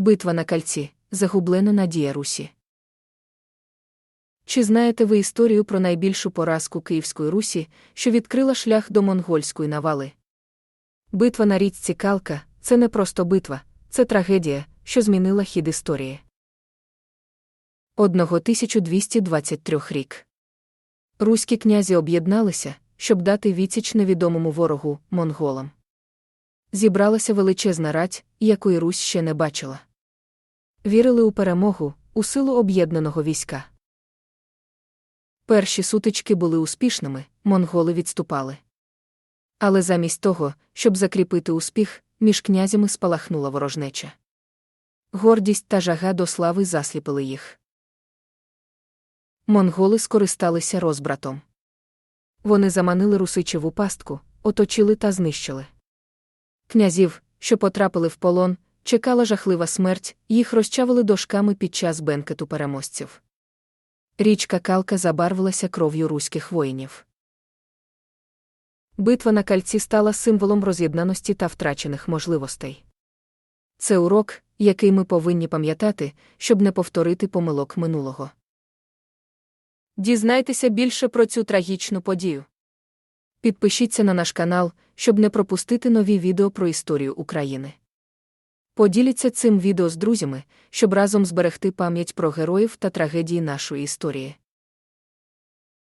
Битва на кальці загублена надія Русі. Чи знаєте ви історію про найбільшу поразку Київської Русі, що відкрила шлях до монгольської навали? Битва на річці Калка це не просто битва, це трагедія, що змінила хід історії. 1223 рік. Руські князі об'єдналися, щоб дати відсіч невідомому ворогу монголам. Зібралася величезна рать, якої Русь ще не бачила. Вірили у перемогу, у силу об'єднаного війська. Перші сутички були успішними, монголи відступали. Але замість того, щоб закріпити успіх, між князями спалахнула ворожнеча. Гордість та жага до слави засліпили їх. Монголи скористалися розбратом. Вони заманили русичеву пастку, оточили та знищили. Князів, що потрапили в полон, чекала жахлива смерть, їх розчавили дошками під час бенкету переможців. Річка Калка забарвилася кров'ю руських воїнів. Битва на кальці стала символом роз'єднаності та втрачених можливостей. Це урок, який ми повинні пам'ятати, щоб не повторити помилок минулого. Дізнайтеся більше про цю трагічну подію. Підпишіться на наш канал, щоб не пропустити нові відео про історію України. Поділіться цим відео з друзями, щоб разом зберегти пам'ять про героїв та трагедії нашої історії.